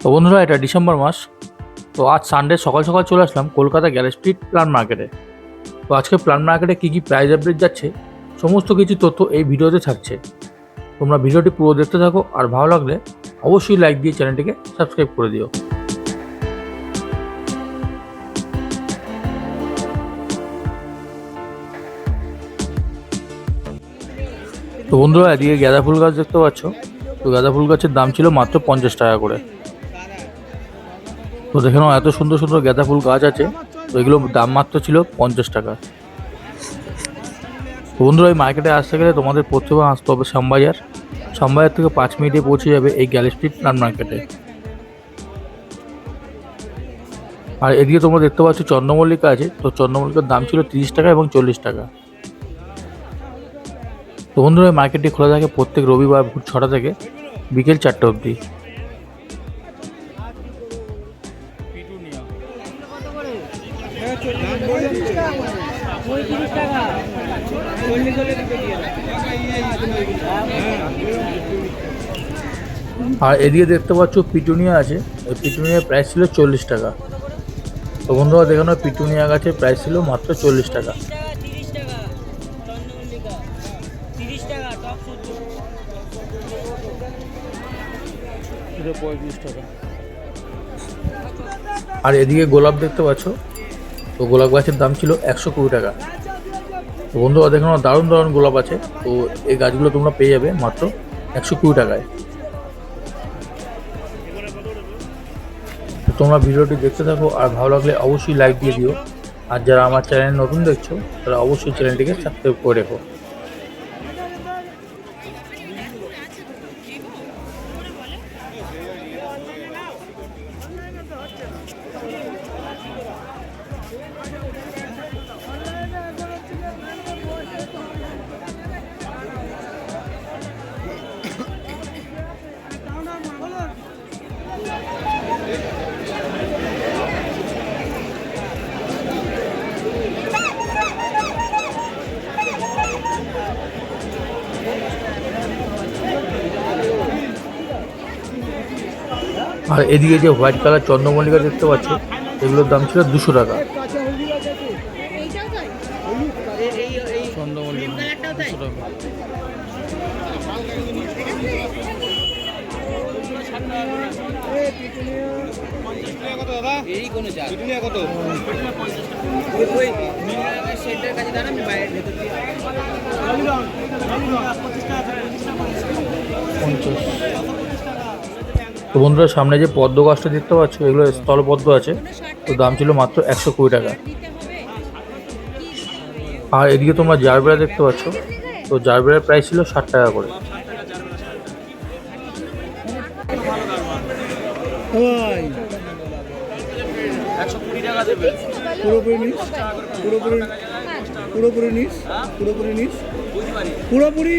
তো বন্ধুরা, এটা ডিসেম্বর মাস। তো আজ সানডে সকাল সকাল চলে আসলাম কলকাতা গ্যারেজ স্ট্রিট প্ল্যান মার্কেটে। তো আজকে প্ল্যান মার্কেটে কী কী প্রাইস আপডেট যাচ্ছে, সমস্ত কিছু তথ্য এই ভিডিওতে থাকছে। তোমরা ভিডিওটি পুরো দেখতে থাকো, আর ভালো লাগলে অবশ্যই লাইক দিয়ে চ্যানেলটিকে সাবস্ক্রাইব করে দিও। তো বন্ধুরা, এদিকে গাঁদা ফুল গাছ দেখতে পাচ্ছ। তো গাঁদা ফুল গাছের দাম ছিল মাত্র পঞ্চাশ টাকা করে। তো দেখে নাও এত সুন্দর সুন্দর গাঁদা ফুল গাছ আছে, তো এগুলো দাম মাত্র ছিল পঞ্চাশ টাকা। তো বন্ধুরা, এই মার্কেটে আসতে গেলে তোমাদের প্রথমে আসতে হবে শ্যামবাজার। শ্যামবাজার থেকে পাঁচ মিনিটে পৌঁছে যাবে এই গ্যালি স্ট্রিট প্লান মার্কেটে। আর এদিকে তোমরা দেখতে পাচ্ছ চন্দ্রমল্লিকা আছে, তো চন্দ্রমল্লিকার দাম ছিল তিরিশ টাকা এবং চল্লিশ টাকা। তো বন্ধুরা মার্কেটটি খোলা থাকে প্রত্যেক রবিবার ভোর ছটা থেকে বিকেল চারটে অবধি। আর এদিকে দেখতে পাচ্ছ পিটুনিয়া আছে। ওই পিটুনিয়ার প্রাইস ছিল চল্লিশ টাকা। তো বন্ধুরা দেখানো পিটুনিয়া গাছের প্রাইস ছিল মাত্র চল্লিশ টাকা। আর এদিকে গোলাপ দেখতে পাচ্ছ, তো গোলাপ গাছের দাম ছিল একশো কুড়ি টাকা। বন্ধুরা দেখানো দারুণ দারুণ গোলাপ আছে। তো এই গাছগুলো তোমরা পেয়ে যাবে মাত্র একশো কুড়ি টাকায়। তোমরা ভিডিওটি দেখতে থাকো, আর ভালো লাগলে অবশ্যই লাইক দিয়ে দিও। আর যারা আমার চ্যানেল নতুন দেখছ, তারা অবশ্যই চ্যানেলটিকে সাবস্ক্রাইব করে রেখো। আর এদিকে যে হোয়াইট কালার চন্দ্রমল্লিকা দেখতে পাচ্ছ এগুলোর দাম ছিল দুশো টাকা। পঞ্চাশ। তো বন্ধুরা সামনে যে পদ্ম গাছটা দেখতে পাচ্ছ এগুলো স্থলপদ্ম আছে। তো দাম ছিল মাত্র একশো কুড়ি টাকা। আর এদিকে তোমরা জারবেরা দেখতে পাচ্ছ তো জারবেরার প্রাইস ছিল ষাট টাকা করে। পুরোপুরি নিস পুরোপুরি পুরোপুরি নিস পুরোপুরি নিস পুরোপুরি।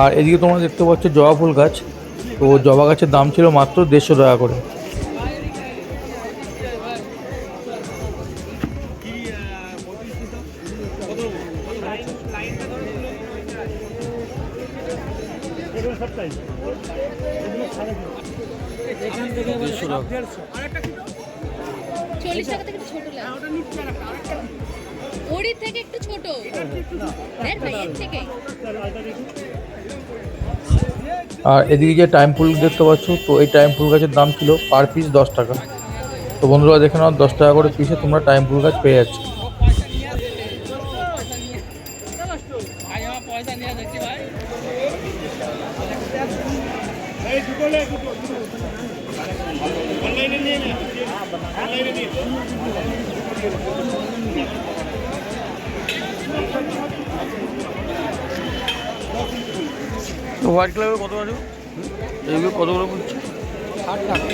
আর এদিকে তোমরা দেখতে পাচ্ছ জবা ফুল গাছ। তো জবা গাছের দাম ছিল মাত্র দেড়শো টাকা করে। চল্লিশ টাকা থেকে ছোট লাগে। ওরির থেকে একটু ছোট। দেখ ভাই এর থেকে। আর এদিকে যে টাইম ফুল দেখতে পাচ্ছ তো এই টাইম ফুল গাছের দাম ছিল পার পিস দশ টাকা। তো বন্ধুরা দেখে নাও দশ টাকা করে পিসে তোমরা টাইম ফুল গাছ পেয়ে যাচ্ছ। পয়সা নিয়ে যাচ্ছি ভাই হোয়াইট কালারের কত আছে? কত করে ষাট টাকা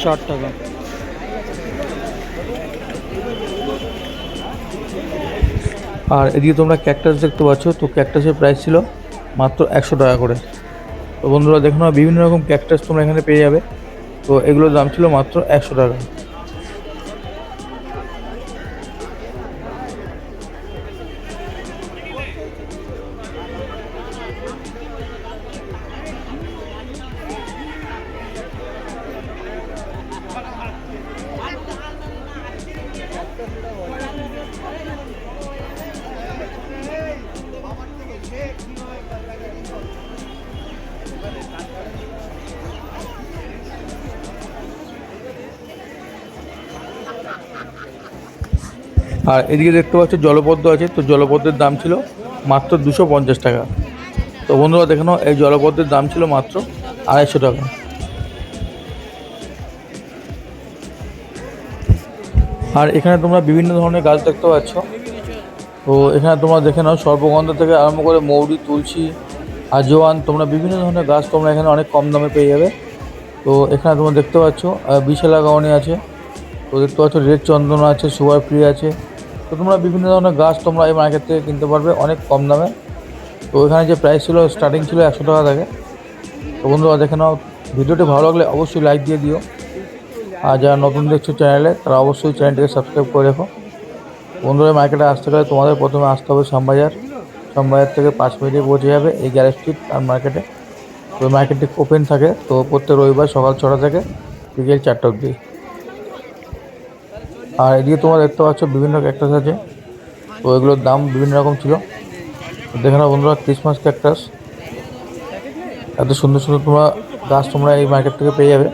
ষাট টাকা। আর এদিকে তোমরা ক্যাকটাস দেখতে পাচ্ছ, তো ক্যাকটাসের প্রাইস ছিল মাত্র একশো টাকা করে। তো বন্ধুরা, দেখো না বিভিন্ন রকম ক্যাকটাস তোমরা এখানে পেয়ে যাবে। তো এগুলোর দাম ছিল মাত্র একশো টাকা। আর এদিকে দেখতে পাচ্ছ জলপদ্ম আছে, তো জলপদ্মের দাম ছিল মাত্র দুশো পঞ্চাশ টাকা। তো বন্ধুরা, দেখে নাও, এই জলপদ্মের দাম ছিল মাত্র আড়াইশো টাকা। আর এখানে তোমরা বিভিন্ন ধরনের গাছ দেখতে পাচ্ছ। তো এখানে তোমরা দেখে নাও সর্বগন্ধ থেকে আরম্ভ করে মৌরি, তুলসী আজওয়ান তোমরা বিভিন্ন ধরনের গাছ তোমরা এখানে অনেক কম দামে পেয়ে যাবে। তো এখানে তোমরা দেখতে পাচ্ছ বিশালা গাউনি আছে। তো দেখতে পাচ্ছ, রেড চন্দন আছে সুগার ফ্রি আছে। তো তোমরা বিভিন্ন ধরনের গাছ তোমরা এই মার্কেট থেকে কিনতে পারবে, অনেক কম দামে। তো ওইখানে যে প্রাইস ছিল স্টার্টিং ছিল একশো টাকা থেকে। তো বন্ধুরা দেখে নাও, ভিডিওটি ভালো লাগলে অবশ্যই লাইক দিয়ে দিও। আর যারা নতুন দেখছ চ্যানেলে তারা অবশ্যই চ্যানেলটিকে সাবস্ক্রাইব করে রেখো। বন্ধুরা মার্কেটে আসতে গেলে তোমাদের প্রথমে আসতে হবে শ্যামবাজার। শ্যামবাজার থেকে পাঁচ মিনিটে পৌঁছে যাবে এই গ্যারেজ স্ট্রিট আর মার্কেটে তো মার্কেটটি ওপেন থাকে, তো প্রত্যেক রবিবার সকাল ছটা থেকে বিকেল চারটা অবধি। আর এদিকে তোমরা দেখতে পাচ্ছ বিভিন্ন ক্যাকটাস আছে। তো এগুলোর দাম বিভিন্ন রকম ছিল। দেখে নাও বন্ধুরা ক্রিসমাস ক্যাকটাস এত সুন্দর সুন্দর তোমরা গাছ তোমরা এই মার্কেট থেকে পেয়ে যাবে।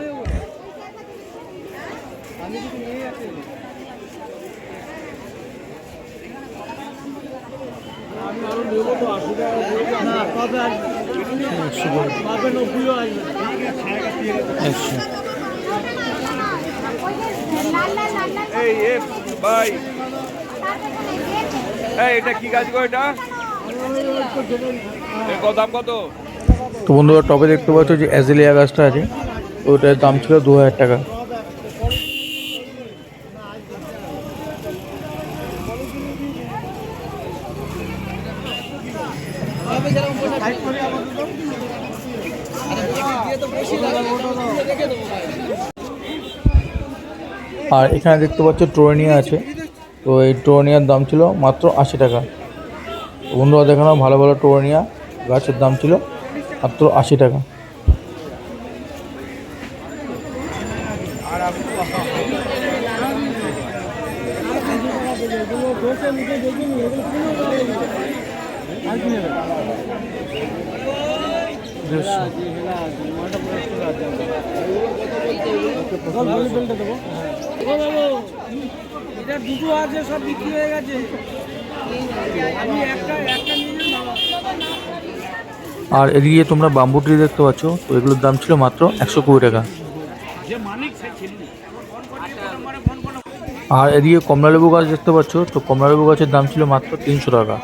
একশো এই, এ এই, এটা কি গাছ গো এটা? কত? তো বন্ধুরা, টপে দেখতে পাচ্ছ যে অ্যাজেলিয়া গাছটা আছে। ওটার দাম ছিল দু হাজার টাকা। আর এখানে দেখতে পাচ্ছ টোরেনিয়া আছে। তো এই টোরনিয়ার দাম ছিল মাত্র আশি টাকা। বন্ধুরা দেখানো ভালো ভালো টোরনিয়া গাছের দাম ছিল মাত্র আশি টাকা। দুটো আছে সব বিক্রি হয়ে গেছে আর এদিকে তোমরা বাম্বু ট্রি দেখতে পাচ্ছ, তো এগুলোর দাম ছিল মাত্র একশো কুড়ি টাকা। আর এদিকে কমলালেবু গাছ দেখতে পাচ্ছ, তো কমলালেবু গাছের দাম ছিল মাত্র তিনশো টাকা।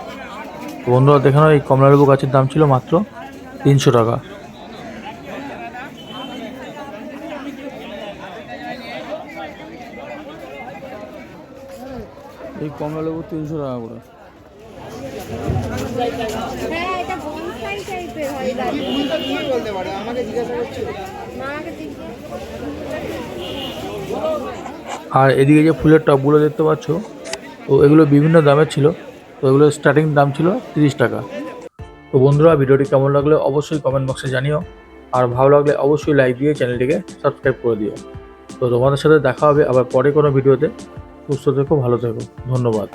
তো বন্ধুরা দেখানো এই কমলালেবু গাছের দাম ছিল মাত্র তিনশো টাকা। এই কমলা লেবু তিনশো টাকা করে। হ্যাঁ হয় আর এদিকে যে ফুলের টবগুলো দেখতে পাচ্ছ তো এগুলো বিভিন্ন দামের ছিল। তো এগুলো স্টার্টিং দাম ছিল তিরিশ টাকা। তো বন্ধুরা, ভিডিওটি কেমন লাগলে অবশ্যই কমেন্ট বক্সে জানিও। আর ভালো লাগলে অবশ্যই লাইক দিয়ে চ্যানেলটিকে সাবস্ক্রাইব করে দিও। তো তোমাদের সাথে দেখা হবে আবার পরে কোনো ভিডিওতে। সুস্থ থেকো, ভালো থেকো। ধন্যবাদ।